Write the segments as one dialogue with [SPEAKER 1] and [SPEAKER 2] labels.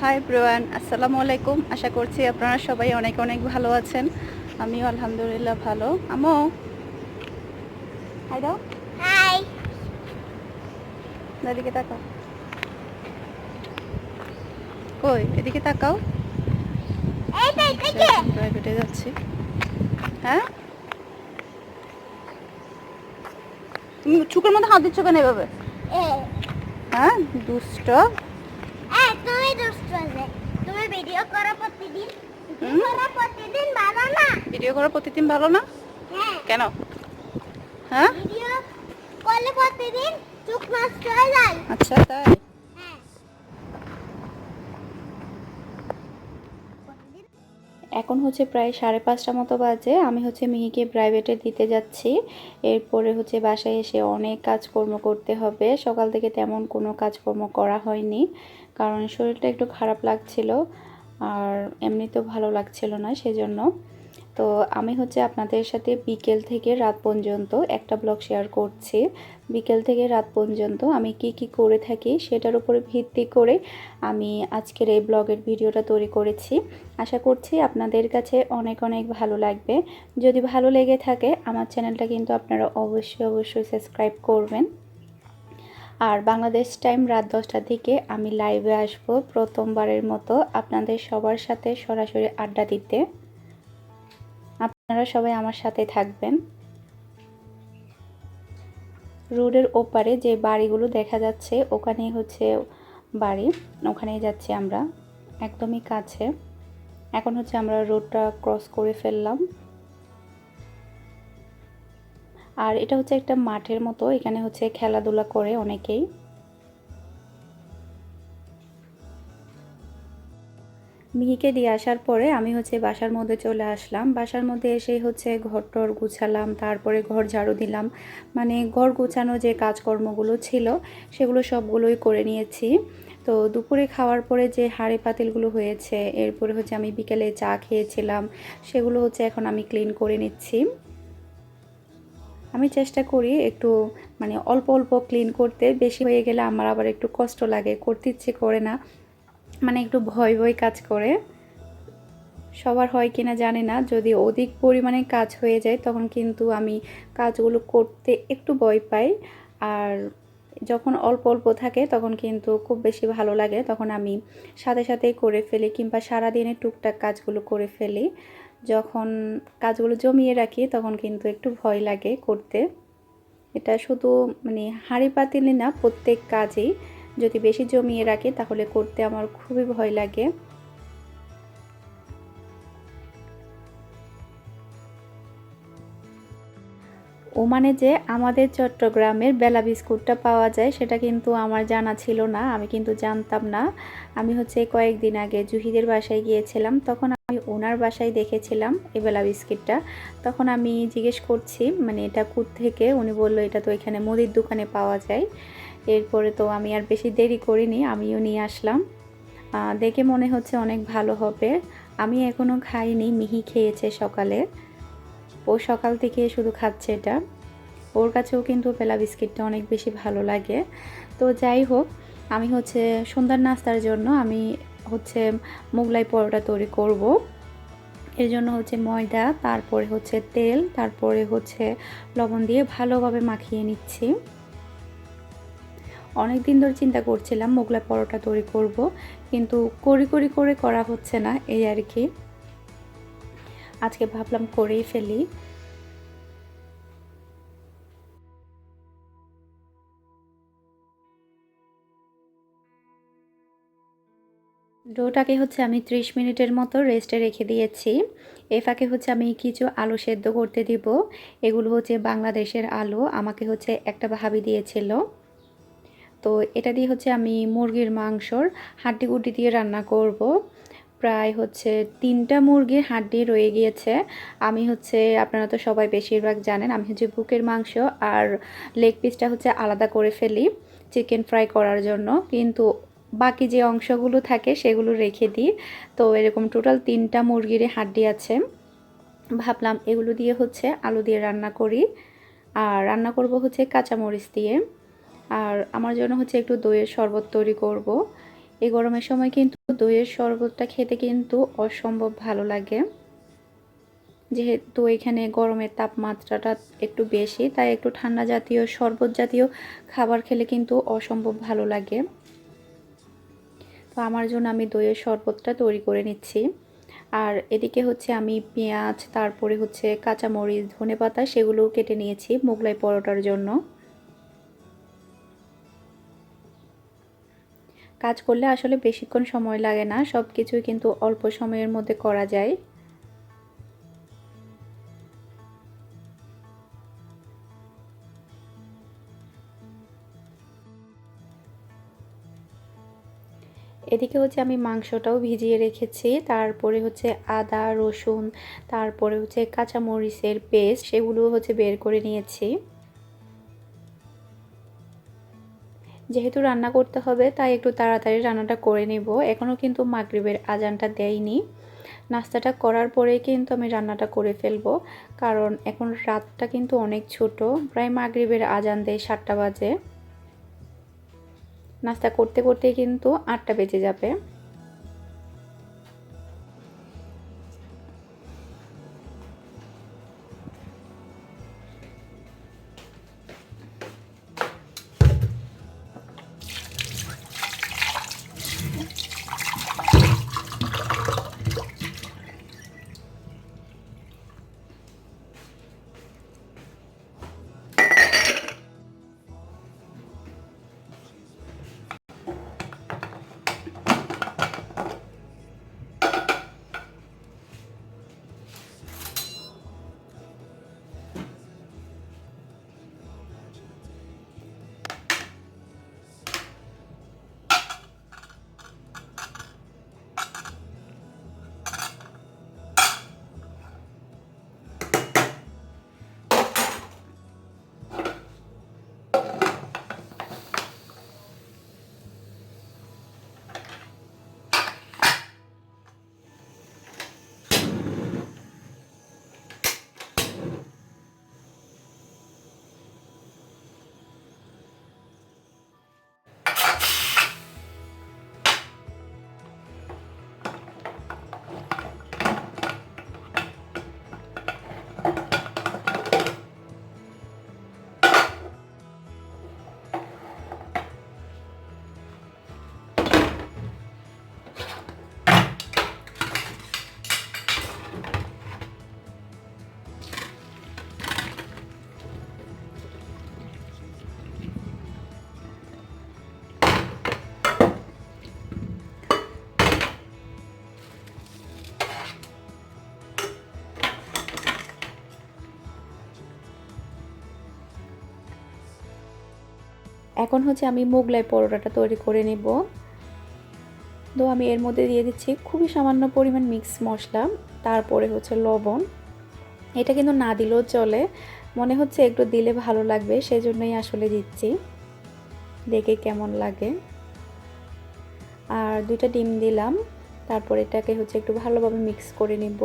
[SPEAKER 1] High ব্রোয়ান আসসালামু আলাইকুম আশা করছি আপনারা সবাই অনেক অনেক ভালো আছেন। আমিও আলহামদুলিল্লাহ ভালো। আমো? হাই দাও
[SPEAKER 2] হাই
[SPEAKER 1] এদিকে তাকাও। কই? এদিকে তাকাও।
[SPEAKER 2] এই
[SPEAKER 1] প্রাইভেটে যাচ্ছি। হ্যাঁ? তুমি চুকের মধ্যে হাত দিচ্ছ কেন এভাবে? হ্যাঁ? দুষ্ট।
[SPEAKER 2] তুমি ভিডিও করো প্রতিদিন। প্রতিদিন ভালো না?
[SPEAKER 1] ভিডিও করা প্রতিদিন ভালো না?
[SPEAKER 2] হ্যাঁ।
[SPEAKER 1] কেন? হ্যাঁ?
[SPEAKER 2] ভিডিও করলে প্রতিদিন চোখ নষ্ট হয়ে যায়।
[SPEAKER 1] আচ্ছা তাই
[SPEAKER 2] হ্যাঁ প্রতিদিন
[SPEAKER 1] এখন হচ্ছে প্রায় সাড়ে পাঁচটা মতো বাজে। আমি হচ্ছে মিহিকে প্রাইভেটে দিতে যাচ্ছি। এরপরে হচ্ছে বাসায় এসে অনেক কাজকর্ম করতে হবে। সকাল থেকে তেমন কোনো কাজকর্ম করা হয়নি, কারণ শরীরটা একটু খারাপ লাগছিল আর এমনি তো ভালো লাগছিল না সেজন্য। তো আমি হচ্ছে আপনাদের সাথে বিকেল থেকে রাত পর্যন্ত একটা ব্লগ শেয়ার করছি। বিকেল থেকে রাত পর্যন্ত আমি কি কি করে থাকি সেটার উপরে ভিত্তি করে আমি আজকের এই ব্লগের ভিডিওটা তৈরি করেছি। আশা করছি আপনাদের কাছে অনেক অনেক ভালো লাগবে। যদি ভালো লেগে থাকে, আমার চ্যানেলটা কিন্তু আপনারা অবশ্যই অবশ্যই সাবস্ক্রাইব করবেন। আর বাংলাদেশ টাইম রাত দশটার দিকে আমি লাইভে আসব প্রথমবারের মতো আপনাদের সবার সাথে সরাসরি আড্ডা দিতে। আপনারা সবাই আমার সাথে থাকবেন। রোডের ওপারে যে বাড়িগুলো দেখা যাচ্ছে, ওখানেই হচ্ছে বাড়ি। ওখানেই যাচ্ছি আমরা। একদমই কাছে। এখন হচ্ছে আমরা রোডটা ক্রস করে ফেললাম। আর এটা হচ্ছে একটা মাঠের মতো। এখানে হচ্ছে খেলাধুলা করে অনেকেই। মিহিকে দিয়ে আসার পরে আমি হচ্ছে বাসার মধ্যে চলে আসলাম। বাসার মধ্যে এসেই হচ্ছে ঘর টর গুছালাম, তারপরে ঘর ঝাড়ু দিলাম। মানে ঘর গুছানো যে কাজকর্মগুলো ছিল, সেগুলো সবগুলোই করে নিয়েছি। তো দুপুরে খাওয়ার পরে যে হাঁড়ি পাতিলগুলো হয়েছে, এরপরে হচ্ছে আমি বিকেলে চা খেয়েছিলাম, সেগুলো হচ্ছে এখন আমি ক্লিন করে নিচ্ছি। আমি চেষ্টা করি একটু মানে অল্প অল্প ক্লিন করতে, বেশি হয়ে গেলে আমার আবার একটু কষ্ট লাগে, করতে ইচ্ছে করে না। মানে একটু ভয় ভয় কাজ করে। সবার হয় কিনা জানি না। যদি অধিক পরিমাণে কাজ হয়ে যায়, তখন কিন্তু আমি কাজগুলো করতে একটু ভয় পাই। আর যখন অল্প অল্প থাকে, তখন কিন্তু খুব বেশি ভালো লাগে। তখন আমি সাথে সাথেই করে ফেলি কিংবা সারাদিনে টুকটাক কাজগুলো করে ফেলি। যখন কাজগুলো জমিয়ে রাখি, তখন কিন্তু একটু ভয় লাগে করতে। এটা শুধু মানে হাঁড়ি পাতিলি না, প্রত্যেক কাজেই যদি বেশি জমিয়ে রাখি, তাহলে করতে আমার খুবই ভয় লাগে। ওমানে যে আমাদের চট্টগ্রামের বেলা বিস্কুটটা পাওয়া যায়, সেটা কিন্তু আমার জানা ছিল না, আমি কিন্তু জানতাম না। আমি হচ্ছে কয়েকদিন আগে জুহিদের বাসায় গিয়েছিলাম, তখন আমি ওনার বাসায় দেখেছিলাম এই বেলা বিস্কিটটা। তখন আমি জিজ্ঞেস করছি মানে এটা থেকে উনি বলল, এটা তো এখানে মুদির দোকানে পাওয়া যায়। এরপরে তো আমি আর বেশি দেরি করিনি, আমিও নিয়ে আসলাম। দেখে মনে হচ্ছে অনেক ভালো হবে। আমি এখনও খাইনি, মিহি খেয়েছে সকালে। ও সকাল থেকে শুধু খাচ্ছে এটা। ওর কাছেও কিন্তু পেলা বিস্কিটটা অনেক বেশি ভালো লাগে। তো যাই হোক, আমি হচ্ছে সন্ধ্যার নাস্তার জন্য আমি হচ্ছে মোগলাই পরোটা তৈরি করব। এর জন্য হচ্ছে ময়দা, তারপরে হচ্ছে তেল, তারপরে হচ্ছে লবণ দিয়ে ভালোভাবে মাখিয়ে নিচ্ছি। অনেক দিন ধরে চিন্তা করছিলাম মোগলাই পরোটা তৈরি করব, কিন্তু করি করি করে করা হচ্ছে না এই আর কি। আজকে ভাবলাম করেই ফেলি। ডোটাকে হচ্ছে আমি 30 মিনিটের মতো রেস্টে রেখে দিয়েছি। এ ফাঁকে হচ্ছে আমি কিছু আলু সেদ্ধ করতে দিব। এগুলো হচ্ছে বাংলাদেশের আলু, আমাকে হচ্ছে একটা ভাবি দিয়েছিল। তো এটা দিয়ে হচ্ছে আমি মুরগির মাংসর হাড্ডি গুড্ডি দিয়ে রান্না করব। প্রায় হচ্ছে তিনটা মুরগির হাড্ডি রয়ে গিয়েছে। আমি হচ্ছে, আপনারা তো সবাই বেশিরভাগ জানেন, আমি হচ্ছে বুকের মাংস আর লেগ পিসটা হচ্ছে আলাদা করে ফেলি চিকেন ফ্রাই করার জন্য। কিন্তু বাকি যে অংশগুলো থাকে সেগুলো রেখে দিই। তো এরকম টোটাল তিনটা মুরগির হাড্ডি আছে। ভাবলাম এগুলো দিয়ে হচ্ছে আলু দিয়ে রান্না করি। আর রান্না করব হচ্ছে কাঁচামরিচ দিয়ে। আর আমার জন্য হচ্ছে একটু দইয়ের শরবত তৈরি করব। এই গরমের সময় কিন্তু দইয়ের শরবতটা খেতে কিন্তু অসম্ভব ভালো লাগে। যেহেতু এখানে গরমের তাপমাত্রাটা একটু বেশি, তাই একটু ঠান্ডা জাতীয়, শরবত জাতীয় খাবার খেলে কিন্তু অসম্ভব ভালো লাগে। তো আমার জন্য আমি দইয়ের শরবতটা তৈরি করে নিচ্ছি। আর এদিকে হচ্ছে আমি পেঁয়াজ, তারপরে হচ্ছে কাঁচামরিচ ধনে পাতা সেগুলোও কেটে নিয়েছি মোগলাই পরোটার জন্য। কাজ করলে আসলে বেশিক্ষণ সময় লাগে না সব কিছুই কিন্তু অল্প সময়ের মধ্যে করা যায়। এদিকে হচ্ছে আমি মাংসটাও ভিজিয়ে রেখেছি, তারপরে হচ্ছে আদা, রসুন, তারপরে হচ্ছে কাঁচামরিচের পেস্ট সেগুলো হচ্ছে বের করে নিয়েছি। যেহেতু রান্না করতে হবে, তাই একটু তাড়াতাড়ি রান্নাটা করে নেব। এখনও কিন্তু মাগরিবের আজানটা দেয়নি। নাস্তাটা করার পরে কিন্তু আমি রান্নাটা করে ফেলব। কারণ এখন রাতটা কিন্তু অনেক ছোট, প্রায় মাগরিবের আজান দেয় সাতটা বাজে। নাস্তা করতে করতে কিন্তু আটটা বেজে যাবে। এখন হচ্ছে আমি মোগলাই পরোটাটা তৈরি করে নেব। তো আমি এর মধ্যে দিয়ে দিচ্ছি খুবই সামান্য পরিমাণ মিক্স মশলা, তারপরে হচ্ছে লবণ। এটা কিন্তু না দিলেও চলে, মনে হচ্ছে একটু দিলে ভালো লাগবে, সেজন্যই আসলে দিচ্ছি। দেখে কেমন লাগে। আর দুইটা ডিম দিলাম, তারপর এটাকে হচ্ছে একটু ভালোভাবে মিক্স করে নিব।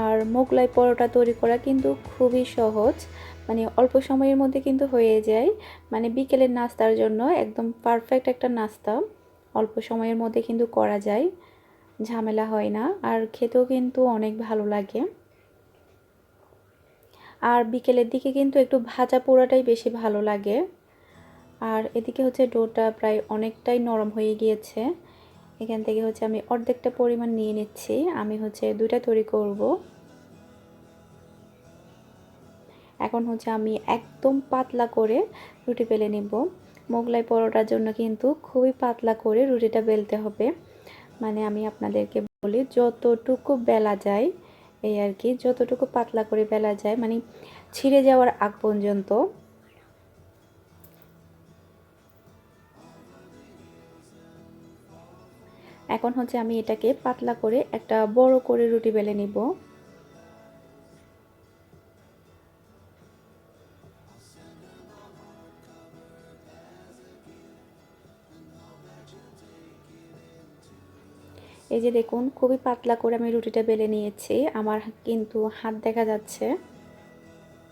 [SPEAKER 1] আর মোগলাই পরোটা তৈরি করা কিন্তু খুবই সহজ মানে অল্প সময়ের মধ্যে কিন্তু হয়ে যায়। মানে বিকেলের নাস্তার জন্য একদম পারফেক্ট একটা নাস্তা। অল্প সময়ের মধ্যে কিন্তু করা যায়। ঝামেলা হয় না। আর খেতেও কিন্তু অনেক ভালো লাগে। আর বিকেলের দিকে কিন্তু একটু ভাজা পোড়াটাই বেশি ভালো লাগে। আর এদিকে হচ্ছে ডোটা প্রায় অনেকটাই নরম হয়ে গিয়েছে। এখান থেকে হচ্ছে আমি অর্ধেকটা পরিমাণ নিয়ে নিচ্ছি। আমি হচ্ছে দুইটা তৈরি করব। এখন হচ্ছে আমি একদম পাতলা করে রুটি বেলে নিব। মোগলাই পরোটার জন্য কিন্তু খুবই পাতলা করে রুটিটা বেলতে হবে। মানে আমি আপনাদেরকে বলি, যতটুকু বেলা যায়, এই আর কি, যতটুকু পাতলা করে বেলা যায় মানে ছিঁড়ে যাওয়ার আগ পর্যন্ত এখন হচ্ছে আমি এটাকে পাতলা করে একটা বড় করে রুটি বেলে নিব। এই যে দেখুন, খুবই পাতলা করে আমি রুটিটা বেলে নিয়েছি। আমার কিন্তু হাত দেখা যাচ্ছে।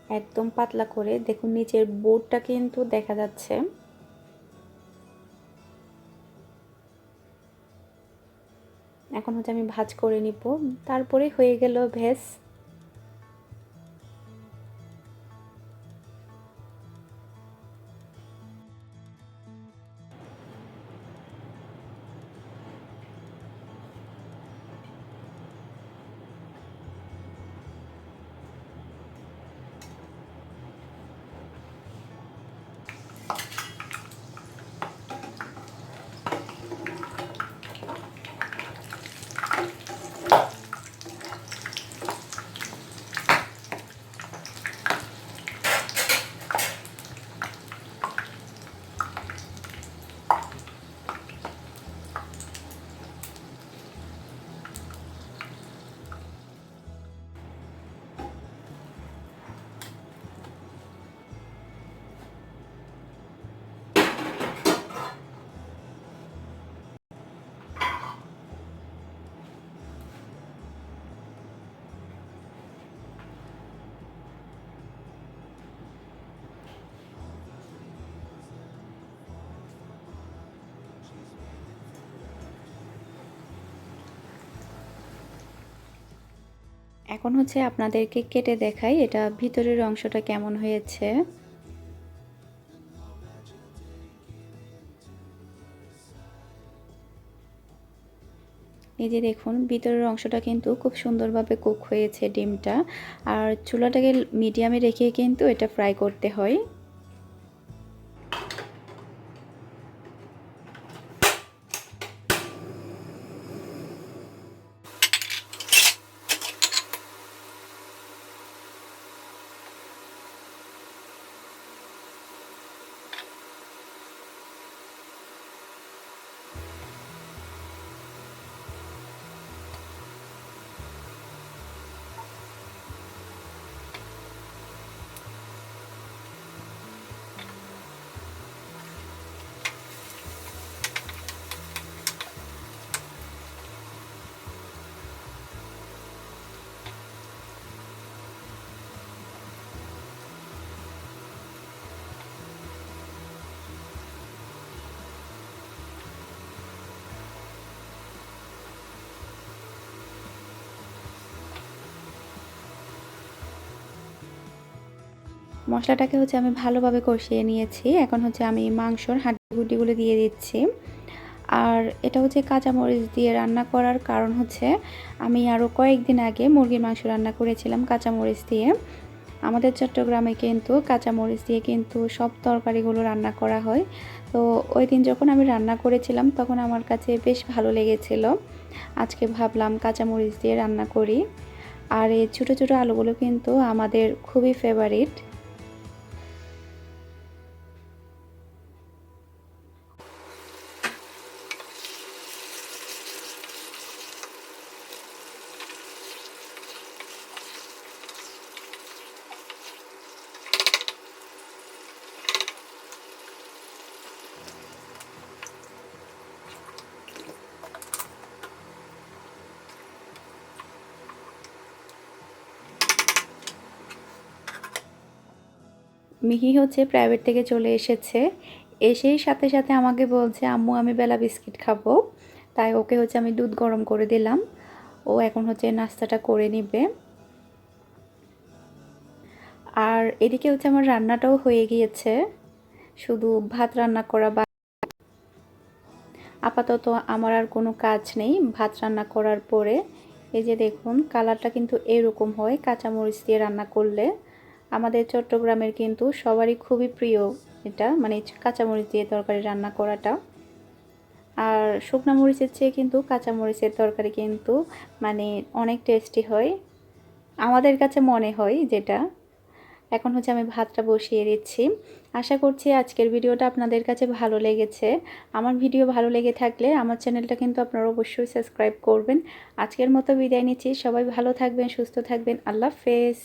[SPEAKER 1] একদম পাতলা করে। দেখুন, নিচের বোর্ডটা কিন্তু দেখা যাচ্ছে। এখন হচ্ছে আমি ভাজ করে নিব। তারপরে হয়ে গেল ভেজ এখন হচ্ছে আপনাদেরকে কেটে দেখাই এটা ভিতরের অংশটা কেমন হয়েছে। এই যে দেখুন, ভিতরের অংশটা কিন্তু খুব সুন্দরভাবে কুক হয়েছে ডিমটা। আর চুলাটাকে মিডিয়ামে রেখে কিন্তু এটা ফ্রাই করতে হয়। মশলাটাকে হচ্ছে আমি ভালোভাবে কষিয়ে নিয়েছি। এখন হচ্ছে আমি মাংসর হাড্ডিগুলো দিয়ে দিচ্ছি। আর এটা হচ্ছে কাঁচামরিচ দিয়ে রান্না করার কারণ হচ্ছে আমি আরও কয়েকদিন আগে মুরগির মাংস রান্না করেছিলাম কাঁচামরিচ দিয়ে। আমাদের চট্টগ্রামে কিন্তু কাঁচামরিচ দিয়ে কিন্তু সব তরকারিগুলো রান্না করা হয়। তো ওই দিন যখন আমি রান্না করেছিলাম তখন আমার কাছে বেশ ভালো লেগেছিল। আজকে ভাবলাম কাঁচামরিচ দিয়ে রান্না করি। আর এই ছোটো ছোটো আলুগুলো কিন্তু আমাদের খুবই ফেভারিট মিহি হচ্ছে প্রাইভেট থেকে চলে এসেছে। এসেই সাথে সাথে আমাকে বলছে, আম্মু, আমি বেলা বিস্কিট খাব। তাই ওকে হচ্ছে আমি দুধ গরম করে দিলাম। ও এখন হচ্ছে নাস্তাটা করে নিবে। আর এদিকে হচ্ছে আমার রান্নাটাও হয়ে গিয়েছে। শুধু ভাত রান্না করা বা আপাতত আমার আর কোনো কাজ নেই। ভাত রান্না করার পরে এই যে দেখুন, কালারটা কিন্তু এরকম হয়, কাঁচামরিচ দিয়ে রান্না করলে। আমাদের চট্টগ্রামের কিন্তু সবারই খুবই প্রিয় এটা মানে কাঁচামরিচ দিয়ে তরকারি রান্না করাটা। আর শুকনা মরিচের চেয়ে কিন্তু কাঁচামরিচের তরকারি কিন্তু মানে অনেক টেস্টি হয়। আমাদের কাছে মনে হয় যেটা। এখন হচ্ছে আমি ভাতটা বসিয়ে দিচ্ছি। আশা করছি আজকের ভিডিওটা আপনাদের কাছে ভালো লেগেছে। আমার ভিডিও ভালো লেগে থাকলে আমার চ্যানেলটা কিন্তু আপনারা অবশ্যই সাবস্ক্রাইব করবেন। আজকের মতো বিদায় নিচ্ছি। সবাই ভালো থাকবেন, সুস্থ থাকবেন। আল্লাহ হাফেজ।